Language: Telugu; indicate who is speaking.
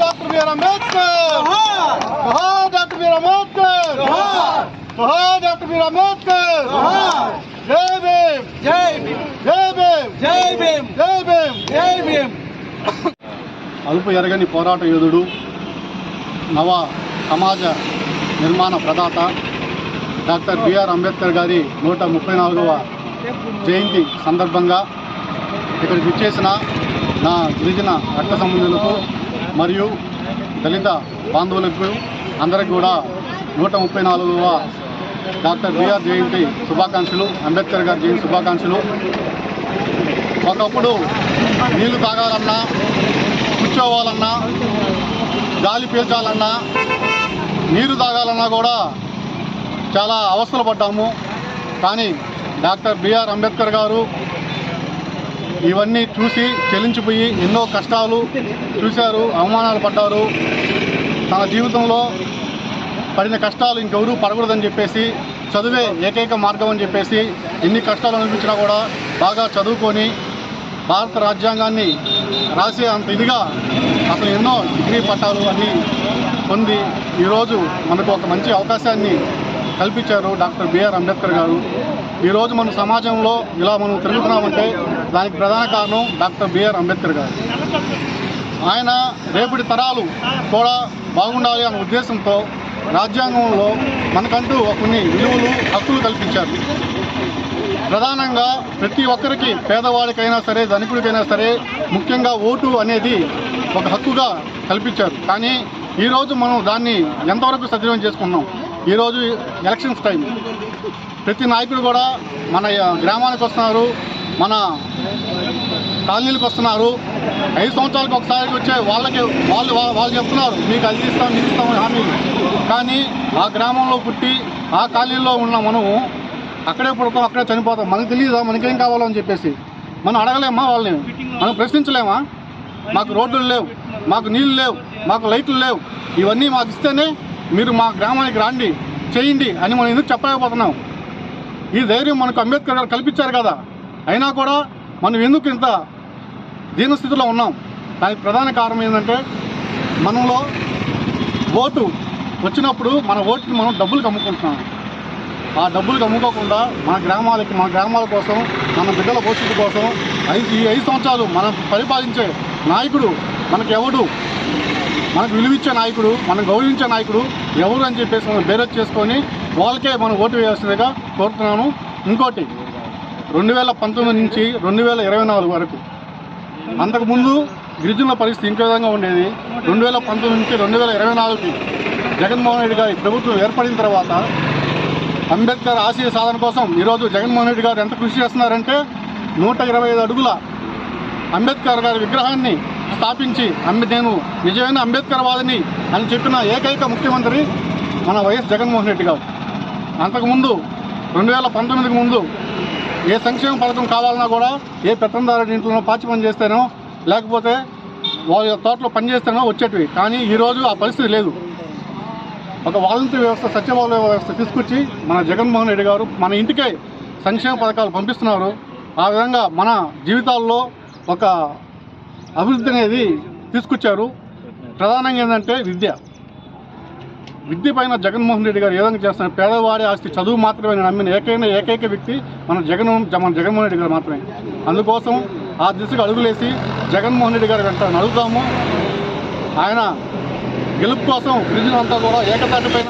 Speaker 1: Doctor BR Ambedkar doctor BR Ambedkar జోహార్ డాక్టర్ బిఆర్ అంబేద్కర్ జై భీమ్
Speaker 2: జై భీమ్
Speaker 1: జై భీమ్
Speaker 2: జై భీమ్
Speaker 1: జై భీమ్
Speaker 2: జై భీమ్
Speaker 1: అలుపు ఎరగని పోరాట యోధుడు నవ సమాజ నిర్మాణ ప్రదాత డాక్టర్ బిఆర్ అంబేద్కర్ గారి నూట ముప్పై నాలుగవ జయంతి సందర్భంగా ఇక్కడికి ఇచ్చేసిన నా గిరిజన రక్త సంబంధులకు మరియు దళిత బాంధవులకు అందరికి కూడా నూట ముప్పై నాలుగవ డాక్టర్ బిఆర్ జయంతి శుభాకాంక్షలు అంబేద్కర్ గారి జయంతి శుభాకాంక్షలు. ఒకప్పుడు నీళ్ళు తాగాలన్నా కూర్చోవాలన్నా గాలి పీల్చాలన్నా నీరు తాగాలన్నా కూడా చాలా అవస్థలు పడ్డాము. కానీ డాక్టర్ బిఆర్ అంబేద్కర్ గారు ఇవన్నీ చూసి చెలించిపోయి ఎన్నో కష్టాలు చూశారు అవమానాలు పడ్డారు. తన జీవితంలో పడిన కష్టాలు ఇంకెవరూ పడకూడదని చెప్పేసి చదువే ఏకైక మార్గం అని చెప్పేసి ఎన్ని కష్టాలు అనిపించినా కూడా బాగా చదువుకొని భారత రాజ్యాంగాన్ని రాసే అంత ఇదిగా అసలు ఎన్నో డిగ్రీ పట్టాలు అన్నీ పొంది ఈరోజు మనకు ఒక మంచి అవకాశాన్ని కల్పించారు డాక్టర్ బిఆర్ అంబేద్కర్ గారు. ఈరోజు మన సమాజంలో ఇలా మనం తిరుగుతున్నామంటే దానికి ప్రధాన కారణం డాక్టర్ బిఆర్ అంబేద్కర్ గారు. ఆయన రేపటి తరాలు కూడా బాగుండాలి అనే ఉద్దేశంతో రాజ్యాంగంలో మనకంటూ కొన్ని విలువలు హక్కులు కల్పించారు. ప్రధానంగా ప్రతి ఒక్కరికి పేదవాడికైనా సరే ధనికుడికైనా సరే ముఖ్యంగా ఓటు అనేది ఒక హక్కుగా కల్పించారు. కానీ ఈరోజు మనం దాన్ని ఎంతవరకు సద్వినియోగం చేసుకున్నాం ఈరోజు ఎలక్షన్స్ టైం. ప్రతి నాయకుడు కూడా మన గ్రామానికి వస్తున్నారు మన కాలనీలకు వస్తున్నారు. ఐదు సంవత్సరాలకు ఒకసారి వచ్చే వాళ్ళకి వాళ్ళు వాళ్ళు చెప్తున్నారు మీకు అది ఇస్తాం మీకు ఇస్తాం హామీలు. కానీ ఆ గ్రామంలో పుట్టి ఆ కాలనీలో ఉన్న మనము అక్కడే పుడతాం అక్కడే చనిపోతాం. మనకు తెలియదా మనకేం కావాలో అని చెప్పేసి. మనం అడగలేమా వాళ్ళని? మనం ప్రశ్నించలేమా? మాకు రోడ్లు లేవు మాకు నీళ్ళు లేవు మాకు లైట్లు లేవు. ఇవన్నీ మాకు ఇస్తేనే మీరు మా గ్రామానికి రాండి చేయండి అని మనం ఎందుకు చెప్పలేకపోతున్నాం? ఈ ధైర్యం మనకు అంబేద్కర్ గారు కల్పించారు కదా. అయినా కూడా మనం ఎందుకు ఇంత దీనస్థితిలో ఉన్నాం? దానికి ప్రధాన కారణం ఏంటంటే మనలో ఓటు వచ్చినప్పుడు మన ఓటుని మనం డబ్బులు అమ్ముకుంటున్నాం. ఆ డబ్బులు అమ్ముకోకుండా మన గ్రామాలకి మన గ్రామాల కోసం మన బిడ్డల భవిష్యత్తు కోసం ఐదు ఈ ఐదు సంవత్సరాలు మనం పరిపాలించే నాయకుడు మనకు ఎవడు? మనకు విలువిచ్చే నాయకుడు మనం గౌరవించే నాయకుడు ఎవరు అని చెప్పేసి మనం బేరత్ చేసుకొని వాళ్ళకే మనం ఓటు వేయాల్సిందిగా కోరుతున్నాను. ఇంకోటి రెండు వేల పంతొమ్మిది నుంచి రెండు వేల ఇరవై నాలుగు వరకు. అంతకుముందు గిరిజనుల పరిస్థితి ఇంకో విధంగా ఉండేది. రెండు వేల పంతొమ్మిది నుంచి రెండు వేల ఇరవై నాలుగుకి జగన్మోహన్ రెడ్డి గారి ప్రభుత్వం ఏర్పడిన తర్వాత అంబేద్కర్ ఆశయ సాధన కోసం ఈరోజు జగన్మోహన్ రెడ్డి గారు ఎంత కృషి చేస్తున్నారంటే నూట ఇరవై ఐదు అడుగుల అంబేద్కర్ గారి విగ్రహాన్ని స్థాపించి అంబే నేను నిజమైన అంబేద్కర్ వాదిని అని చెప్పిన ఏకైక ముఖ్యమంత్రి మన వైఎస్ జగన్మోహన్ రెడ్డి గారు. అంతకుముందు రెండు వేల పంతొమ్మిదికి ముందు ఏ సంక్షేమ పథకం కావాలన్నా కూడా ఏ పెత్తందారుడి ఇంట్లో పాచి పని చేస్తేనో లేకపోతే వాళ్ళ తోటలో పని చేస్తేనో వచ్చేటివి. కానీ ఈరోజు ఆ పరిస్థితి లేదు. ఒక వాలంటీర్ వ్యవస్థ సచివాలయ వ్యవస్థ తీసుకొచ్చి మన జగన్మోహన్ రెడ్డి గారు మన ఇంటికే సంక్షేమ పథకాలు పంపిస్తున్నారు. ఆ విధంగా మన జీవితాల్లో ఒక అభివృద్ధి అనేది తీసుకొచ్చారు. ప్రధానంగా ఏంటంటే విద్య. విద్య పైన జగన్మోహన్ రెడ్డి గారు ఏ విధంగా చేస్తున్నారు? పేదవాడి ఆస్తి చదువు మాత్రమే నమ్మిన ఏకైన ఏకైక వ్యక్తి మన జగన్ మన జగన్మోహన్ రెడ్డి గారు మాత్రమే. అందుకోసం ఆ దిశగా అడుగులేసి జగన్మోహన్ రెడ్డి గారు వెంట అడుగుతాము ఆయన గెలుపు కోసం గిరిజనులంతా కూడా ఏకతాటిపైన